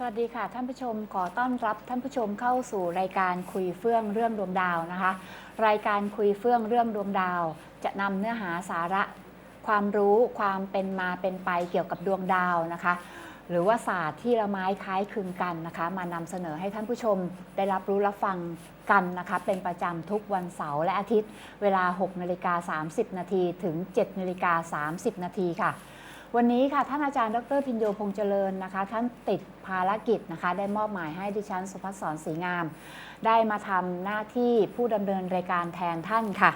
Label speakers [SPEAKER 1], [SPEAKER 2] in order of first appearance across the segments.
[SPEAKER 1] สวัสดีค่ะ ท่านผู้ชมขอต้อนรับท่านผู้ชมเข้าสู่รายการคุยเฟื่องเรื่องดวงดาวนะคะ รายการคุยเฟื่องเรื่องดวงดาว จะนำเนื้อหาสาระ ความรู้ความเป็นมาเป็นไปเกี่ยวกับดวงดาวนะคะ หรือว่าศาสตร์ที่ละไม้คล้ายคลึงกันนะคะ มานำเสนอให้ท่านผู้ชมได้รับรู้รับฟังกันนะคะ เป็นประจำทุกวันเสาร์และอาทิตย์ เวลา6นาฬิกา30นาทีถึง7นาฬิกา30นาทีค่ะ วันนี้ค่ะท่านอาจารย์ดรพินโยพงษ์เจริญนะคะ ท่านติดภารกิจนะคะ ได้มอบหมายให้ดิฉันสุภัสสรศรีงาม ได้มาทำหน้าที่ผู้ดำเนินรายการแทนท่านค่ะ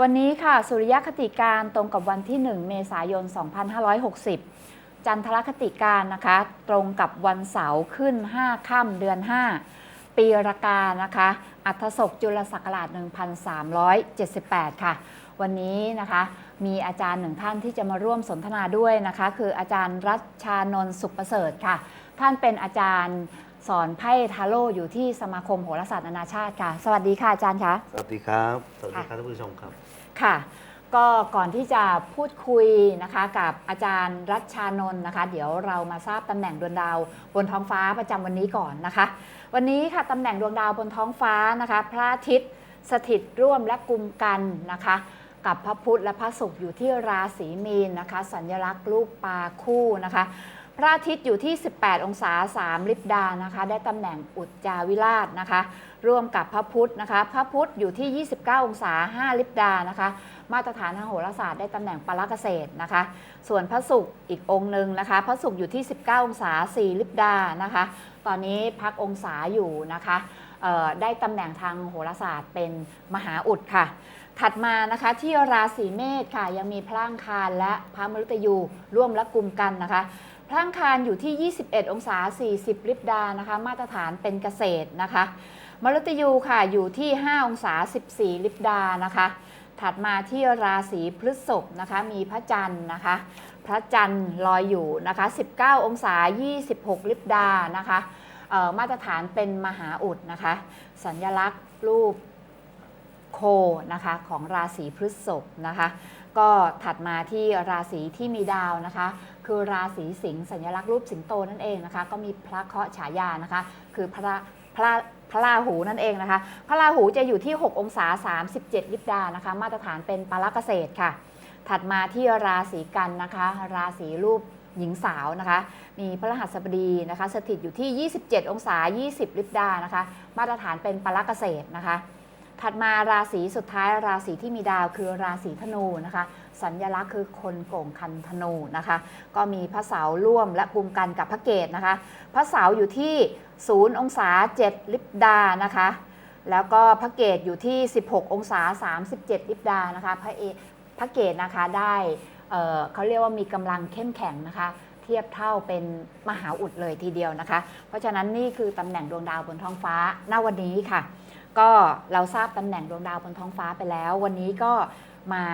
[SPEAKER 1] วันนี้ค่ะสุริยคติการตรงกับวันที่ 1 เมษายน 2560 จันทรคติการนะคะ ตรงกับวันเสาร์ขึ้น 5 ค่ำเดือน 5 ปีรากานะคะ อัฐศกจุลศักราช 1378 ค่ะ วันนี้นะคะมีอาจารย์หนึ่งท่านที่จะมาร่วมสนทนาด้วยนะคะ คืออาจารย์รัชชานนท์สุขประเสริฐค่ะ ท่านเป็นอาจารย์สอนไพ่ทาโร่อยู่ที่สมาคมโหราศาสตร์นานาชาติค่ะ สวัสดีค่ะอาจารย์คะ
[SPEAKER 2] สวัสดีครับ สวัสดีครับท่านผู้ชมครับ
[SPEAKER 1] ค่ะ ก็ก่อนที่จะพูดคุยนะคะ กับอาจารย์รัชชานนท์นะคะ เดี๋ยวเรามาทราบตำแหน่งดวงดาวบนท้องฟ้าประจำวันนี้ก่อนนะคะ วันนี้ค่ะตำแหน่งดวงดาวบนท้องฟ้านะคะ พระอาทิตย์สถิตร่วมและกุมกันนะคะ กับพระพุธและพระศุกร์อยู่ที่ราศีมีนนะคะ สัญลักษณ์รูปปลาคู่นะคะ พระอาทิตย์อยู่ที่ 18 องศา 3 ลิบดานะคะ ได้ตำแหน่งอุจจาวิราชนะคะ ร่วมกับพระพุธนะคะ พระพุธอยู่ที่ 29 องศา 5 ลิบดานะคะ มาตรฐานทางโหราศาสตร์ได้ตำแหน่งปาราเกษตรนะคะ ส่วนพระศุกร์อีกองค์หนึ่งนะคะ พระศุกร์อยู่ที่ 19 องศา 4 ลิบดานะคะ ตอนนี้พักองศาอยู่นะคะได้ตำแหน่งทางโหราศาสตร์เป็นมหาอุดค่ะ ถัดมานะคะที่ราศีเมษค่ะยังมีพระังคารและพระมฤตยูร่วมและกลุ่มกันนะคะพระังคารอยู่ที่ 21 องศา 40 ลิบดานะคะ มาตรฐานเป็นเกษตรนะคะ มฤตยูค่ะอยู่ที่ 5 องศา 14 ลิบดานะคะ ถัดมาที่ราศีพฤษภนะคะมีพระจันทร์นะคะ พระจันทร์ลอยอยู่นะคะ 19 องศา 26 ลิบดานะคะมาตรฐานเป็นมหาอุดนะคะ สัญลักษณ์รูป โคนะคะของราศีพฤษภนะคะ ก็ถัดมาที่ราศีที่มีดาวนะคะ คือราศีสิงห์สัญลักษณ์รูปสิงโตนั่นเองนะคะ ก็มีพระเคราะห์ฉายานะคะ คือพระพระพระราหูนั่นเองนะคะ พระราหูจะอยู่ที่ 6 องศา 37 ลิบดานะคะ มาตรฐานเป็นปาราเกษตรค่ะ ถัดมาที่ราศีกันนะคะ ราศีรูปหญิงสาวนะคะ มีพระรหัสบดีนะคะ สถิตอยู่ที่ 27 องศา 20 ลิบดานะคะ มาตรฐานเป็นปาราเกษตรนะคะ ถัดมาราศีสุดท้ายราศีที่มีดาวคือราศีธนูนะคะ สัญลักษณ์คือคนโก่งคันธนูนะคะ ก็มีพระเสาร่วมและกลุ่มกันกับพระเกตนะคะ พระเสาร์อยู่ที่0องศา7ลิบดานะคะ แล้วก็พระเกตอยู่ที่ 16 องศา 37 ลิบดานะคะ พระเอพระเกตนะคะได้เอ่อเขาเรียกว่ามีกำลังเข้มแข็งนะคะเทียบเท่าเป็นมหาอุดเลยทีเดียวนะคะ เพราะฉะนั้นนี่คือตำแหน่งดวงดาวบนท้องฟ้าณวันนี้ค่ะ ก็เราทราบตำแหน่งดวงดาวบนท้องฟ้าไปแล้ว วันนี้ก็มา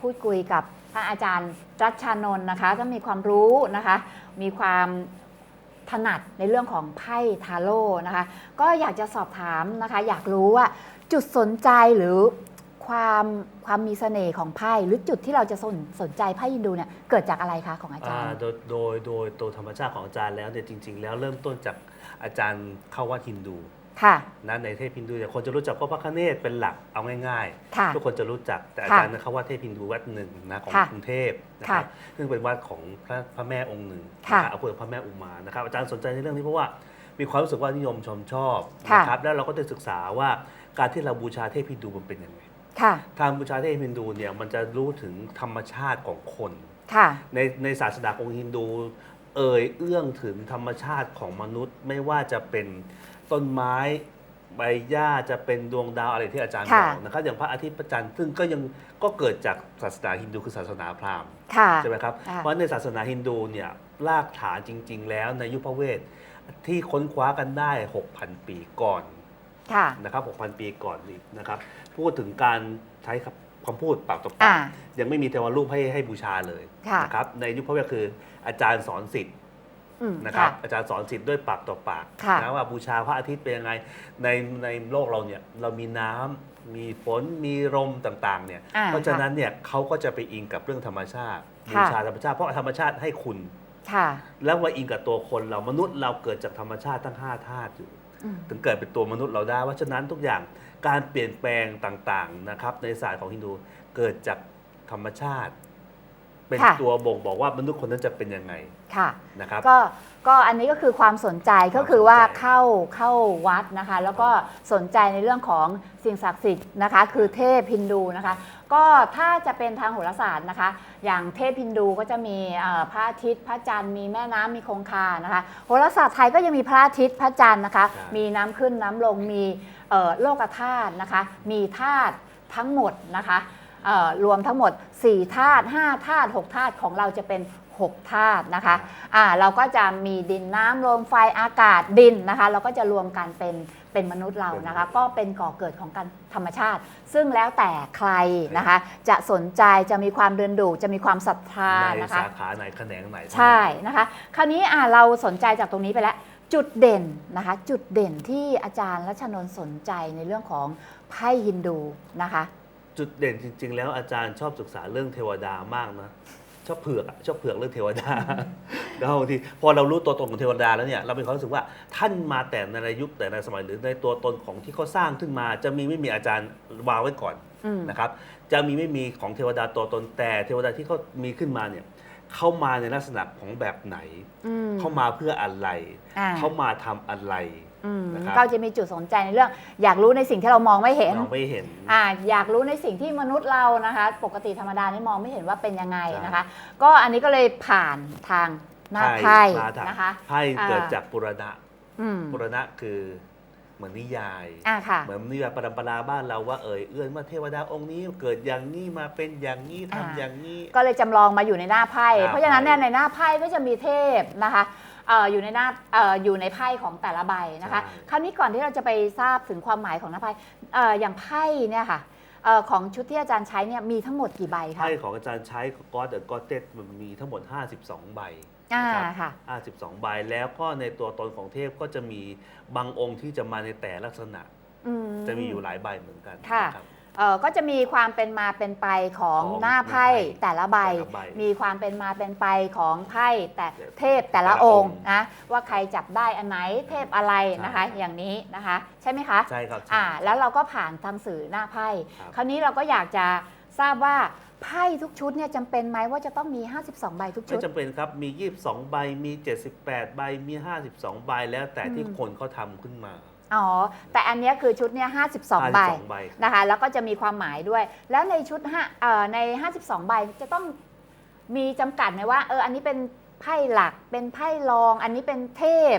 [SPEAKER 1] พูดคุยกับท่านอาจารย์รัชชานนท์นะคะก็มีความรู้นะคะ มีความถนัดในเรื่องของไพ่ทาโร่นะคะ ก็อยากจะสอบถามนะคะ อยากรู้ว่าจุดสนใจหรือความความมีเสน่ห์ของไพ่หรือจุดที่เราจะสนสนใจไพ่ยินดูเนี่ยเกิดจากอะไรคะของอาจาร
[SPEAKER 2] อ่า
[SPEAKER 1] ย์
[SPEAKER 2] โดยโดยโดยตัวธรรมชาติของอาจารย์แล้วเนี่ยจริง ๆ แล้วเริ่มต้นจากอาจารย์เข้าวัดฮินดู
[SPEAKER 1] ค่ะ
[SPEAKER 2] นะในเทพฮินดูเนี่ยคนจะรู้จักพระพระคเนศเป็นหลักเอาง่าย
[SPEAKER 1] ค่ะ
[SPEAKER 2] ๆทุกคนจะรู้จักแต่อา
[SPEAKER 1] ค่ะ
[SPEAKER 2] จารย์เข้าวัดเทพฮินดูวัดหนึ่งนะของ
[SPEAKER 1] ค่ะ
[SPEAKER 2] กรุงเทพนะครับ
[SPEAKER 1] ค่ะ
[SPEAKER 2] ซึ่งเป็นวัดของพระพระแม่องค์หนึ่ง
[SPEAKER 1] ค่ะ
[SPEAKER 2] นะครับเอาเพื่อพระแม่อุมานะครับอาจารย์สนใจในเรื่องนี้เพราะว่ามีความรู้สึกว่านิยมชมชอบ
[SPEAKER 1] ค่ะ
[SPEAKER 2] นะครับแล้วเราก็ได้ศึกษาว่าการที่เราบูชาเทพฮินดูมันเป็นยังไง
[SPEAKER 1] ค่ะ
[SPEAKER 2] การบูชาเทพฮินดูเนี่ยมันจะรู้ถึงธรรมชาติของคน
[SPEAKER 1] ค่ะ
[SPEAKER 2] ในในศาสนาของฮินดู เอ่ยเอื้องถึงธรรมชาติของมนุษย์ไม่ว่าจะเป็น ต้นไม้ใบหญ้าจะเป็นดวงดาวอะไรที่อาจารย์บ
[SPEAKER 1] ค่ะ
[SPEAKER 2] อกนะครับอย่างพระอาทิตย์พระจันทร์ซึ่งก็ยังก็เกิดจากศาสนาฮินดูคือศาสนาพราหมณ์
[SPEAKER 1] ค่ะ
[SPEAKER 2] ใช่ไหมครับ
[SPEAKER 1] ค่ะ
[SPEAKER 2] เพราะในศาสนาฮินดูเนี่ยรากฐานจริง ๆ แล้วในยุคพระเวทที่ค้นคว้ากันได้ 6,000 ปีก่อน
[SPEAKER 1] ค่ะ
[SPEAKER 2] นะครับ 6,000 ปีก่อนนี่นะครับ พูดถึงการใช้คำคำพูดปากต่อปา
[SPEAKER 1] อ่า
[SPEAKER 2] กยังไม่มีเทวรูปให้ให้บูชาเลย
[SPEAKER 1] ค่ะ
[SPEAKER 2] นะครับ ในยุคพระเวทคืออาจารย์สอนสิทธิ์
[SPEAKER 1] อืม
[SPEAKER 2] นะครับ
[SPEAKER 1] ค่ะ
[SPEAKER 2] อาจารย์สอนสิทธิ์ด้วยปากต่อปาก
[SPEAKER 1] ค่ะ
[SPEAKER 2] นะว่าบูชาพระอาทิตย์เป็นยังไงในในโลกเราเนี่ยเรามีน้ำมีฝนมีลมต่างๆเนี่ย
[SPEAKER 1] อ่า
[SPEAKER 2] เพราะฉะนั้นเนี่ยเขาก็จะไปอิงกับเรื่องธรรมชาติ
[SPEAKER 1] ค่ะ
[SPEAKER 2] บูชาธรรมชาติเพราะธรรมชาติให้คุณ
[SPEAKER 1] ค่ะ
[SPEAKER 2] แล้วมาอิงกับตัวคนเรามนุษย์เราเกิดจากธรรมชาติทั้งห้าธาตุอยู่
[SPEAKER 1] อืม
[SPEAKER 2] ถึงเกิดเป็นตัวมนุษย์เราได้เพราะฉะนั้นทุกอย่างการเปลี่ยนแปลงต่างๆนะครับในศาสตร์ของฮินดูเกิดจากธรรมชาติ เป็น
[SPEAKER 1] ค่ะ
[SPEAKER 2] ตัวบ่งบอกว่ามนุษย์คนนั้นจะเป็นยังไง
[SPEAKER 1] ค่ะ
[SPEAKER 2] นะครับ
[SPEAKER 1] ก็ก็อันนี้ก็คือความสนใจ
[SPEAKER 2] ความ
[SPEAKER 1] ก็คือว่า
[SPEAKER 2] สนใจ
[SPEAKER 1] เข้าเข้าวัดนะคะ แล้วก็สนใจในเรื่องของสิ่งศักดิ์สิทธิ์นะคะ คือเทพฮินดูนะคะ ก็ถ้าจะเป็นทางโหราศาสตร์นะคะ อย่างเทพฮินดูก็จะมีเอ่อพระอาทิตย์ พระจันทร์มีแม่น้ำมีคงคานะคะโหราศาสตร์ไทยก็ยังมีพระอาทิตย์พระจันทร์นะคะ
[SPEAKER 2] ใช่
[SPEAKER 1] มีน้ำขึ้นน้ำลงมีเอ่อโลกธาตุนะคะ มีธาตุทั้งหมดนะคะเอ่อ รวมทั้งหมด4ธาตุ5ธาตุ6ธาตุของเราจะเป็น 6ธาตุนะคะอ่าเราก็จะมีดินน้ำลมไฟอากาศดินนะคะ เราก็จะรวมกันเป็นเป็นมนุษย์เรานะคะ ก็เป็นก่อเกิดของการธรรมชาติ ซึ่งแล้วแต่ใครนะคะ จะสนใจจะมีความเดินดูจะมีความศรัทธา
[SPEAKER 2] ใน
[SPEAKER 1] นะคะ
[SPEAKER 2] สาขาไหนแขนงไหน
[SPEAKER 1] ใช่นะคะ คราวนี้อ่าเราสนใจจากตรงนี้ไปแล้ว จุดเด่นนะคะ จุดเด่นที่อาจารย์รัชนนท์สนใจในเรื่องของไพ่ฮินดูนะคะ
[SPEAKER 2] จุดเด่นจริง ๆ แล้วอาจารย์ชอบศึกษาเรื่องเทวดามากนะชอบเผือกอะชอบเผือกเรื่องเทวดาแล้วบางทีพอเรารู้ตัวตนของเทวดาแล้วเนี่ยเรามีความรู้สึกว่าท่านมาแต่ในยุคแต่ในสมัยหรือในตัวตนของที่เขาสร้างขึ้นมา จะมีไม่มีอาจารย์วางไว้ก่อน
[SPEAKER 1] อืม
[SPEAKER 2] นะครับ จะมีไม่มีของเทวดาตัวตนแต่เทวดาที่เขามีขึ้นมาเนี่ยเข้ามาในลักษณะของแบบไหน
[SPEAKER 1] อืม
[SPEAKER 2] เข้ามาเพื่ออะไร
[SPEAKER 1] อ่า
[SPEAKER 2] เข้ามาทำอะไร
[SPEAKER 1] อืม
[SPEAKER 2] นะครับ
[SPEAKER 1] ก็จะมีจุดสนใจในเรื่อง อยากรู้ในสิ่งที่เรามองไม่เห็น
[SPEAKER 2] เราไม่เห็น
[SPEAKER 1] อ่าอยากรู้ในสิ่งที่มนุษย์เรานะคะ ปกติธรรมดานี่มองไม่เห็นว่าเป็นยังไง
[SPEAKER 2] ใช่
[SPEAKER 1] นะคะ ก็อันนี้ก็เลยผ่านทางหน้าไพ่
[SPEAKER 2] มาถาม
[SPEAKER 1] นะคะ
[SPEAKER 2] ไพ่
[SPEAKER 1] อ่า
[SPEAKER 2] เกิดจากปุรณะ
[SPEAKER 1] อืม
[SPEAKER 2] ปุรณะคือเหมือนนิยาย
[SPEAKER 1] อ่าค่ะ
[SPEAKER 2] เหมือนนิยายปรำปราบ้านเราว่าเอ่ยเอื้อนว่าเทวดาองค์นี้เกิดอย่างนี้มาเป็นอย่างนี้ทำ
[SPEAKER 1] อ่า
[SPEAKER 2] อย่างนี้
[SPEAKER 1] ก็เลยจำลองมาอยู่ในหน้าไพ่
[SPEAKER 2] หน้าไพ่
[SPEAKER 1] เพราะฉะนั้นเนี่ยในหน้าไพ่ก็จะมีเทพนะคะ เอ่ออยู่ในหน้าเอ่ออยู่ในไพ่ของแต่ละใบนะคะคราวนี้ก่อนที่เราจะไปทราบถึงความหมายของหน้าไพ่เอ่ออย่างไพ่เนี่ยค่ะเอ่อของชุดที่อาจารย์ใช้เนี่ยมีทั้งหมดกี่ใบคะ
[SPEAKER 2] ไพ่ของอาจารย์ใช้ก็เดอะก็เต็มันมีทั้งหมด 52 ใบ
[SPEAKER 1] อ่า
[SPEAKER 2] นะครับ
[SPEAKER 1] ค่ะ
[SPEAKER 2] 52 ใบ แล้วก็ในตัวตนของเทพก็จะมีบางองค์ที่จะมาในแต่ลักษณะ
[SPEAKER 1] อื
[SPEAKER 2] จะมีอยู่หลายใบเหมือนกัน
[SPEAKER 1] ค่ะ
[SPEAKER 2] รับ
[SPEAKER 1] เอ่อก็จะมีความเป็นมาเป็นไปของ
[SPEAKER 2] ของ
[SPEAKER 1] หน้าไพ่
[SPEAKER 2] หน้าไพ่
[SPEAKER 1] แต่ละใบ
[SPEAKER 2] แต่ละใบ
[SPEAKER 1] มีความเป็นมาเป็นไปของไพ่แต่เทพแต่ละ
[SPEAKER 2] แต่ละ
[SPEAKER 1] อ
[SPEAKER 2] องงค์
[SPEAKER 1] ค์นะว่าใครจับได้อันไหนเทพอะไรนะคะ
[SPEAKER 2] ใช่
[SPEAKER 1] อย่างนี้นะคะ ใช่ไหมคะ
[SPEAKER 2] ใช่ครับใช่
[SPEAKER 1] อ่าแล้วเราก็ผ่านทางสื่อหน้าไพ่
[SPEAKER 2] ครับ
[SPEAKER 1] คราวนี้เราก็อยากจะทราบว่า ไพ่ทุกชุดเนี่ยจำเป็นไหมว่าจะต้องมี 52 ใบทุกชุ
[SPEAKER 2] ไม่
[SPEAKER 1] ด
[SPEAKER 2] จำเป็นครับ มี 22 ใบ มี 78 ใบ มี 52 ใบ แล้วแต่ที่
[SPEAKER 1] อืม
[SPEAKER 2] คนเขาทำขึ้นมา
[SPEAKER 1] อ๋อ แต่อันเนี้ยคือชุดเนี่ย52 ใบ
[SPEAKER 2] 52ใบครับ
[SPEAKER 1] นะคะ แล้วก็จะมีความหมายด้วย แล้วในชุดห้าเอ่อใน 52 ใบจะต้องมีจำกัดไหมว่าเอออันนี้เป็นไพ่หลัก เป็นไพ่รอง อันนี้เป็นเทพ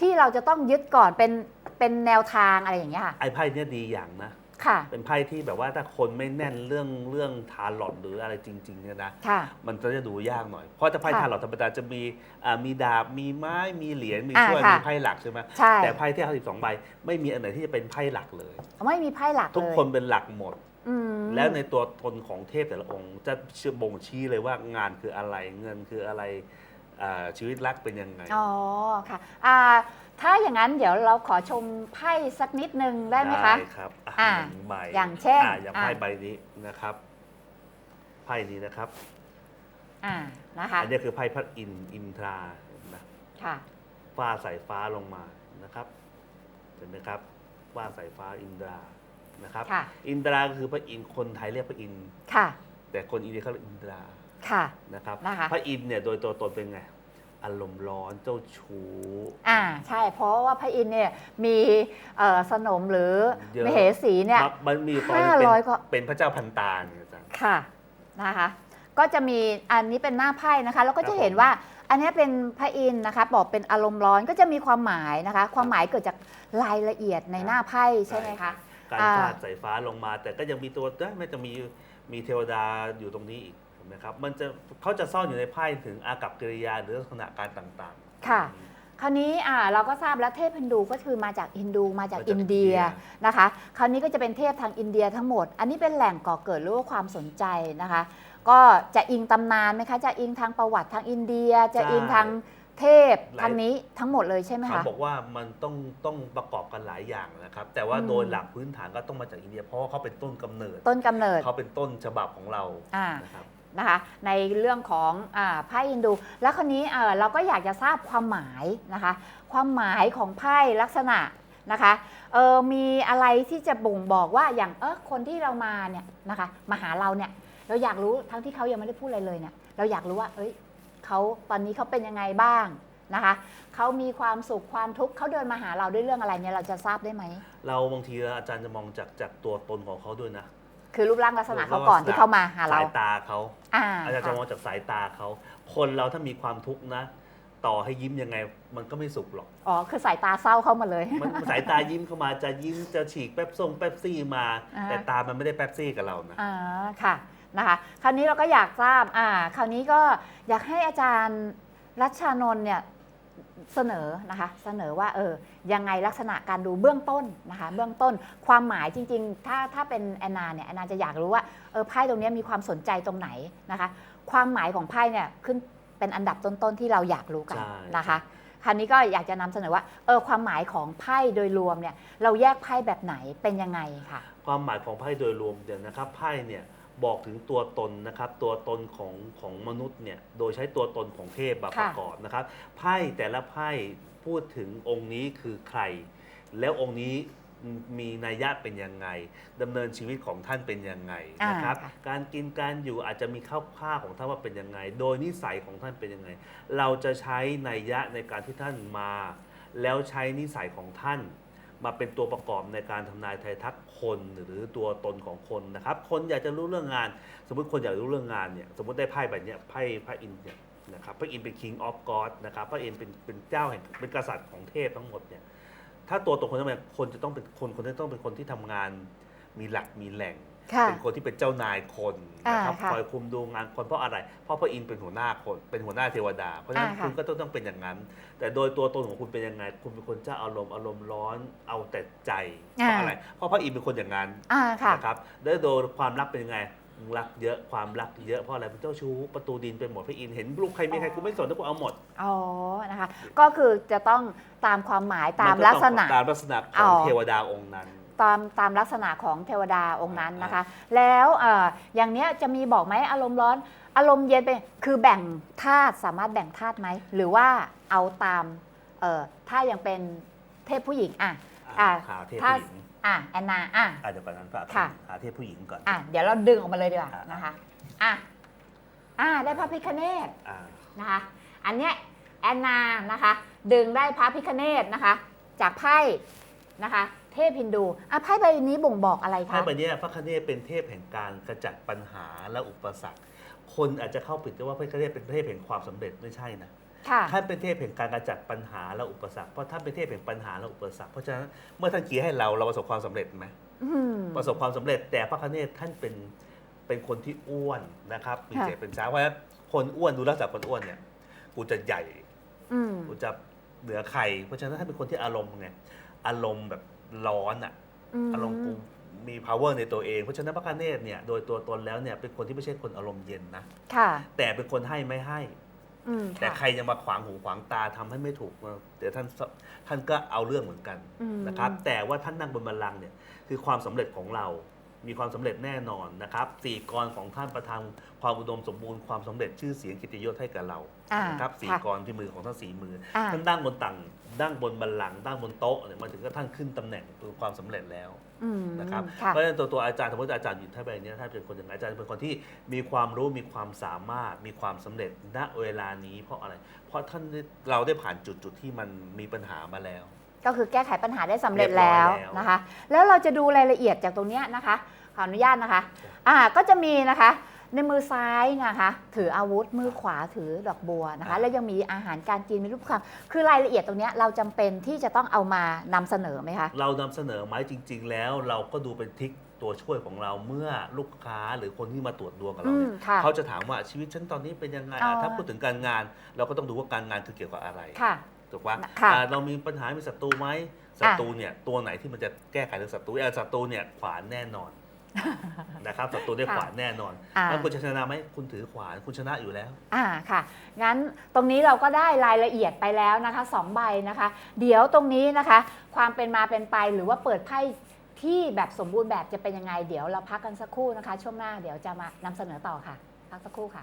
[SPEAKER 1] ที่เราจะต้องยึดก่อนเป็นเป็นแนวทางอะไรอย่างเงี้ยค่ะ
[SPEAKER 2] ไอ้ไพ่เนี่ยดีอย่างนะ
[SPEAKER 1] ค่ะ
[SPEAKER 2] เป็นไพ่ที่แบบว่าถ้าคนไม่แน่นเรื่องเรื่องทาร์ลอตหรืออะไรจริงๆเนี่ยนะ
[SPEAKER 1] ค่ะ
[SPEAKER 2] มันก็จะดูยากหน่อย เพราะถ้าไพ่
[SPEAKER 1] ค่ะ
[SPEAKER 2] ทาร์ลอตธรรมดาจะมีอ่ามีดาบมีไม้มีเหรียญมี
[SPEAKER 1] อ่า
[SPEAKER 2] ถ้วย
[SPEAKER 1] ค่ะ
[SPEAKER 2] มีไพ่หลักใช่ไหม
[SPEAKER 1] ใช่
[SPEAKER 2] แต่ไพ่ที่เอา12ใบไม่มีอันไหนที่จะเป็นไพ่หลักเลย
[SPEAKER 1] ไม่มีไพ่หลัก
[SPEAKER 2] ทุก
[SPEAKER 1] เลย
[SPEAKER 2] คนเป็นหลักหมด
[SPEAKER 1] อืม
[SPEAKER 2] แล้วในตัวตนของเทพแต่ละองค์จะเชื่อบ่งชี้เลยว่างานคืออะไรเงินคืออะไรอ่าชีวิตรักเป็นยังไง
[SPEAKER 1] อ๋อค่ะอ่า ถ้าอย่างนั้นเดี๋ยวเราขอชมไพ่สักนิดนึงได้ไหมคะ
[SPEAKER 2] ครับอะ
[SPEAKER 1] อ่า
[SPEAKER 2] หนึ่งใบ
[SPEAKER 1] อย่างเช่น
[SPEAKER 2] อะอย่างไพ่
[SPEAKER 1] อะ
[SPEAKER 2] ใบนี้นะครับไพ่นี้นะครับ
[SPEAKER 1] อ่านะคะ
[SPEAKER 2] อันนี้คือไพ่พระอินทร์อินทรานะ
[SPEAKER 1] ค่ะ
[SPEAKER 2] ฟ้าสายฟ้าลงมานะครับเห็นไหมครับฟ้าสายฟ้าอินทรานะครับ
[SPEAKER 1] ค่ะ
[SPEAKER 2] อินทราก็คือพระอินทร์คนไทยเรียกพระอินทร์
[SPEAKER 1] ค่ะ
[SPEAKER 2] แต่คนอินเดียเขาเรียกอินทรา
[SPEAKER 1] ค่ะ
[SPEAKER 2] นะครับ
[SPEAKER 1] นะคะ
[SPEAKER 2] พระอินทร์เนี่ยโดยตัวตนเป็นไง อารมณ์ร้อนเจ้าชู้
[SPEAKER 1] อ่าใช่ เพราะว่าพระอินทร์เนี่ยมีเอ่อสนมหรือ
[SPEAKER 2] เยอะ
[SPEAKER 1] มเหสีเนี่ย
[SPEAKER 2] มักมันมีตอน
[SPEAKER 1] ห้า
[SPEAKER 2] เป็น
[SPEAKER 1] ร้อยกว่า
[SPEAKER 2] เป็นพระเจ้าพันตาเนี่ยอาจารย์
[SPEAKER 1] ค่ะนะคะ ก็จะมีอันนี้เป็นหน้าไพ่นะคะ แล้วก็
[SPEAKER 2] ครั
[SPEAKER 1] จะ
[SPEAKER 2] บ
[SPEAKER 1] เห็น
[SPEAKER 2] ผม
[SPEAKER 1] ว่าอันนี้เป็นพระอินทร์นะคะบอกเป็นอารมณ์ร้อนก็จะมีความหมายนะคะ ความหมายเกิดจากรายละเอียดในหน้าไพ่ใช่ไหมคะ
[SPEAKER 2] การ
[SPEAKER 1] อ่า
[SPEAKER 2] ฟาดสายฟ้าลงมา แต่ก็ยังมีตัวเอ้ยมันจะมีมีเทวดาอยู่ตรงนี้อีกเห็ นไหมครับมันจะเขาจะซ่อนอยู่ในไพ่ถึงอากับกิริยาหรือลักษณะการต่างๆ
[SPEAKER 1] ค่ะ คราวนี้อ่าเราก็ทราบแล้วเทพฮินดูก็คือมาจากอินดูมาจาก
[SPEAKER 2] มาจาก
[SPEAKER 1] อินเดีย
[SPEAKER 2] อินเดีย
[SPEAKER 1] นะคะ คราวนี้ก็จะเป็นเทพทางอินเดียทั้งหมด อันนี้เป็นแหล่งก่อเกิดหรือว่าความสนใจนะคะ ก็จะอิงตำนานไหมคะ จะอิงทางประวัติทางอินเดีย จะอิงทางเทพทางนี้ทั้งหมดเลยใช่ไหม
[SPEAKER 2] เขา
[SPEAKER 1] คะ
[SPEAKER 2] บอกว่ามันต้องต้องประกอบกันหลายอย่างนะครับ แต่ว่า
[SPEAKER 1] อืม
[SPEAKER 2] โดยหลักพื้นฐานก็ต้องมาจากอินเดียเพราะว่าเขาเป็นต้นกำเนิด
[SPEAKER 1] ต้นกำเนิด
[SPEAKER 2] เขาเป็นต้นฉบับของเรา
[SPEAKER 1] อ่า
[SPEAKER 2] นะครับ
[SPEAKER 1] นะคะในเรื่องของไพ่ฮินดู แล้วคนนี้เอ่อเราก็อยากจะทราบความหมายนะคะความหมายของไพ่ลักษณะนะคะเออมีอะไรที่จะบ่งบอกว่าอย่างเออคนที่เรามาเนี่ยนะคะมาหาเราเนี่ยเราอยากรู้ทั้งที่เขายังไม่ได้พูดอะไรเลยเนี่ยเราอยากรู้ว่าเอ้ยเขาตอนนี้เขาเป็นยังไงบ้างนะคะเขามีความสุขความทุกข์เขาเดินมาหาเราด้วยเรื่องอะไรเนี่ยเราจะทราบได้ไหม
[SPEAKER 2] เราบางทีอาจารย์จะมองจากจากตัวตนของเขาด้วยนะ
[SPEAKER 1] คือรูปร่างลักษณะเขาก่อนที่เขามาหาเรา
[SPEAKER 2] สายตาเขา
[SPEAKER 1] อ่า
[SPEAKER 2] อาจารย์จะ
[SPEAKER 1] ค่ะ
[SPEAKER 2] มองจากสายตาเขา คนเราถ้ามีความทุกข์นะ ต่อให้ยิ้มยังไงมันก็ไม่สุขหรอก
[SPEAKER 1] อ๋อ คือสายตาเศร้าเข้ามาเลย
[SPEAKER 2] มันสายตายิ้มเข้ามาจะยิ้มจะฉีกแป๊บซ่งแป๊บซี่มา
[SPEAKER 1] อ่า
[SPEAKER 2] แต่ตามันไม่ได้แป๊บซี่กับเรานะ
[SPEAKER 1] อ่าค่ะนะคะคราวนี้เราก็อยากทราบอ่า คราวนี้ก็อยากให้อาจารย์รัชชานนท์เนี่ย เสนอนะคะเสนอว่าเออยังไงลักษณะการดูเบื้องต้นนะคะเบื้องต้นความหมายจริงๆ ถ้าถ้าเป็นแอนนาเนี่ยแอนนาจะอยากรู้ว่าเออไพ่ตรงเนี้ยมีความสนใจตรงไหนนะคะความหมายของไพ่เนี่ยขึ้นเป็นอันดับต้นๆที่เราอยากรู้กัน
[SPEAKER 2] ใช่
[SPEAKER 1] นะคะคราวนี้ก็อยากจะนำเสนอว่าเออความหมายของไพ่โดยรวมเนี่ยเราแยกไพ่แบบไหนเป็นยังไงค่ะ
[SPEAKER 2] ความหมายของไพ่โดยรวมเนี่ยนะครับไพ่เนี่ย บอกถึงตัวตนนะครับ ตัวตนของของมนุษย์เนี่ยโดยใช้ตัวตนของเทพมา
[SPEAKER 1] ค่ะ
[SPEAKER 2] ประกอบนะครับไพ่แต่ละไพ่พูดถึงองค์นี้คือใคร แล้วองค์นี้มีนัยยะเป็นยังไงดำเนินชีวิตของท่านเป็นยังไงนะครับ
[SPEAKER 1] อ่าค่ะ
[SPEAKER 2] การกินการอยู่อาจจะมีข้าวผ้าของท่านว่าเป็นยังไง โดยนิสัยของท่านเป็นยังไง เราจะใช้นัยยะในการที่ท่านมา แล้วใช้นิสัยของท่าน มาเป็นตัวประกอบในการทำนายไทยทักคนหรือตัวตนของคนนะครับ คนอยากจะรู้เรื่องงาน สมมติคนอยากรู้เรื่องงานเนี่ยสมมติได้ไพ่ใบเนี้ยไพ่พระอินทร์เนี่ยนะครับพระอินทร์เป็น king of god นะครับพระอินทร์เป็นเป็นเจ้าแห่งเป็นกษัตริย์ของเทพทั้งหมดเนี่ยถ้าตัวตนคนทำไมคนจะต้องเป็นคนคนนั้นต้องเป็นคนที่ทำงาน มีหลักมีแหล่ง เป็นคนที่เป็นเจ้านายคนนะครับ
[SPEAKER 1] อ่าค่ะ
[SPEAKER 2] คอยคุมดูงานคนเพราะอะไร เพราะพระอินทร์เป็นหัวหน้าคนเป็นหัวหน้าเทวดา เพราะฉะนั้น
[SPEAKER 1] อ่าค่ะ
[SPEAKER 2] คุณก็ต้องต้องเป็นอย่างนั้น แต่โดยตัวตนของคุณเป็นยังไง คุณเป็นคนเจ้าอารมณ์อารมณ์ร้อนเอาแต่ใจเพราะอะไรเพราะพระอินทร์เป็นคนอย่างนั้น
[SPEAKER 1] อ่าค่ะ
[SPEAKER 2] นะครับแล้วโดยความรักเป็นยังไงรักเยอะความรักเยอะเพราะอะไรเป็นเจ้าชู้ประตูดินเป็นหมดพระอินทร์เห็นลูกใครมีใครกูไม่สนถ้ากูเอาหมด
[SPEAKER 1] อ๋อนะคะ ก็คือจะต้องตามความหมายตาม
[SPEAKER 2] นก็
[SPEAKER 1] ลัก
[SPEAKER 2] ต้อง
[SPEAKER 1] ษณะ
[SPEAKER 2] ตามลักษณะของ
[SPEAKER 1] อ๋อ
[SPEAKER 2] เทวดาองค์นั้น
[SPEAKER 1] ตามตามลักษณะของเทวดาองค์นั้น
[SPEAKER 2] อ่าน
[SPEAKER 1] นะคะ แล้วเอ่ออย่างเนี้ยจะมีบอกไหมอารมณ์ร้อนอารมณ์เย็นเป็นคือแบ่งธาตุสามารถแบ่งธาตุไหม หรือว่าเอาตามเอ่อถ้ายังเป็นเทพผู้หญิงอะ อ่า
[SPEAKER 2] หาเทพ
[SPEAKER 1] ถ้า
[SPEAKER 2] ผู้หญิง
[SPEAKER 1] อะแอนนาอะ
[SPEAKER 2] อาจจะก่อนนั้นก็
[SPEAKER 1] ค่ะ
[SPEAKER 2] หาเทพผู้หญิงก่อน
[SPEAKER 1] อะเดี๋ยวเราดึงออกมาเลยดีกว่า
[SPEAKER 2] อะ
[SPEAKER 1] นะคะอะอะได้พระพิคเนต
[SPEAKER 2] อ่า
[SPEAKER 1] นะคะอันเนี้ยแอนนานะคะดึงได้พระพิคเนตนะคะจากไพ่นะคะ เทพฮินดูอะไพ่ใบนี้บ่งบอกอะไร
[SPEAKER 2] ไพ่
[SPEAKER 1] คะ
[SPEAKER 2] ใบเนี้ยพระคเนศเป็นเทพแห่งการกระจัดปัญหาและอุปสรรค คนอาจจะเข้าผิดว่าพระคเนศเป็นเทพแห่งความสำเร็จไม่ใช่นะ
[SPEAKER 1] ค่ะ
[SPEAKER 2] ท่านเป็นเทพแห่งการกระจัดปัญหาและอุปสรรค เพราะท่านเป็นเทพแห่งปัญหาและอุปสรรค เพราะฉะนั้นเมื่อท่านเกียร์ให้เราเราประสบความสำเร็จไหม
[SPEAKER 1] อืม
[SPEAKER 2] ประสบความสำเร็จ แต่พระคเนศท่านเป็นเป็นคนที่อ้วนนะครับมี
[SPEAKER 1] ค่ะ
[SPEAKER 2] เจเป็นช้างเพราะฉะนั้นคนอ้วนดูลักษณะคนอ้วนเนี่ยกูจะใหญ่
[SPEAKER 1] อืม
[SPEAKER 2] กูจะเหนือใคร เพราะฉะนั้นท่านเป็นคนที่อารมณ์ไงอารมณ์แบบ ร้อนอะอารมณ์กูมี power ในตัวเอง เพราะฉะนั้นพระคเนศเนี่ยโดยตัวตนแล้วเนี่ยเป็นคนที่ไม่ใช่คนอารมณ์เย็นนะ
[SPEAKER 1] ค่ะ
[SPEAKER 2] แต่เป็นคนให้ไม่ให้
[SPEAKER 1] อืม
[SPEAKER 2] แต่
[SPEAKER 1] ค่ะ
[SPEAKER 2] ใครจะมาขวางหูขวางตาทำให้ไม่ถูกเดี๋ยวท่านท่านก็เอาเรื่องเหมือนกัน
[SPEAKER 1] อืม
[SPEAKER 2] นะครับ แต่ว่าท่านนั่งบนบัลลังก์เนี่ยคือความสำเร็จของเรา มีความสำเร็จแน่นอนนะครับสี่กรของท่านประทานความอุดมสมบูรณ์ความสำเร็จชื่อเสียงกิตติยศให้กับเรา
[SPEAKER 1] อ่า
[SPEAKER 2] นะครับสี่
[SPEAKER 1] ค่ะ
[SPEAKER 2] กรที่มือของท่านสี่มือ
[SPEAKER 1] อ่า
[SPEAKER 2] ท่านนั่งบนตังนั่งบนบัลลังก์นั่งบนโต๊ะเนี่ยมาถึงก็ท่านขึ้นตำแหน่งคือความสำเร็จแล้ว
[SPEAKER 1] อืม
[SPEAKER 2] นะครับ
[SPEAKER 1] ค่ะ
[SPEAKER 2] เพราะฉะนั้นตัวตัวอาจารย์สมมติอาจารย์อยู่ท่านใบเนี้ยท่านเป็นคนอย่างไรอาจารย์เป็นคนที่มีความรู้มีความสามารถมีความสำเร็จณเวลานี้เพราะอะไร เพราะท่านได้เราได้ผ่านจุดจุดที่มันมีปัญหามาแล้ว
[SPEAKER 1] ก็คือแก้ไขปัญหาได้สำเร็จ
[SPEAKER 2] เรียบร้อย
[SPEAKER 1] แล้ว
[SPEAKER 2] แล้ว
[SPEAKER 1] นะคะ แล้วเราจะดูรายละเอียดจากตรงเนี้ยนะคะขออนุญาตนะคะอ่าก็จะมีนะคะ ในมือซ้ายนะคะ ถืออาวุธมือขวาถือดอกบัวนะคะ แล้วยังมีอาหารการกินมีรูปคำคือรายละเอียดตรงเนี้ยเราจำเป็นที่จะต้องเอามานำเสนอไหมคะ
[SPEAKER 2] เรานำเสนอไหมจริง ๆ แล้วเราก็ดูเป็นทริกตัวช่วยของเราเมื่อลูกค้าหรือคนที่มาตรวจดวงกับเรา
[SPEAKER 1] อื
[SPEAKER 2] เนี่
[SPEAKER 1] ม
[SPEAKER 2] ย
[SPEAKER 1] ค่ะ
[SPEAKER 2] เขาจะถามว่าชีวิตฉันตอนนี้เป็นยังไงอะ
[SPEAKER 1] อ๋อ
[SPEAKER 2] ถ้าพูดถึงการงาน เราก็ต้องดูว่าการงานคือเกี่ยวกับอะไร
[SPEAKER 1] ค่ะ
[SPEAKER 2] ถูกปะ
[SPEAKER 1] ค่ะ
[SPEAKER 2] อ่าเรามีปัญหา มีศัตรูไหมศัตรูเนี่ยตัวไหนที่มันจะแก้ไขเรื่องศัตรูอะศัตรูเนี่ยขวานแน่นอนนะครับศัตรูได้
[SPEAKER 1] ค่ะ
[SPEAKER 2] ขวานแน่นอน
[SPEAKER 1] อ่า
[SPEAKER 2] แล้วคุณจะชนะไหมคุณถือขวานคุณชนะอยู่แล้ว
[SPEAKER 1] อ่าค่ะ งั้นตรงนี้เราก็ได้รายละเอียดไปแล้วนะคะสองใบนะคะ เดี๋ยวตรงนี้นะคะ ความเป็นมาเป็นไปหรือว่าเปิดไพ่ที่แบบสมบูรณ์แบบจะเป็นยังไง เดี๋ยวเราพักกันสักครู่นะคะ ช่วงหน้าเดี๋ยวจะมานำเสนอต่อค่ะ พักสักครู่ค่ะ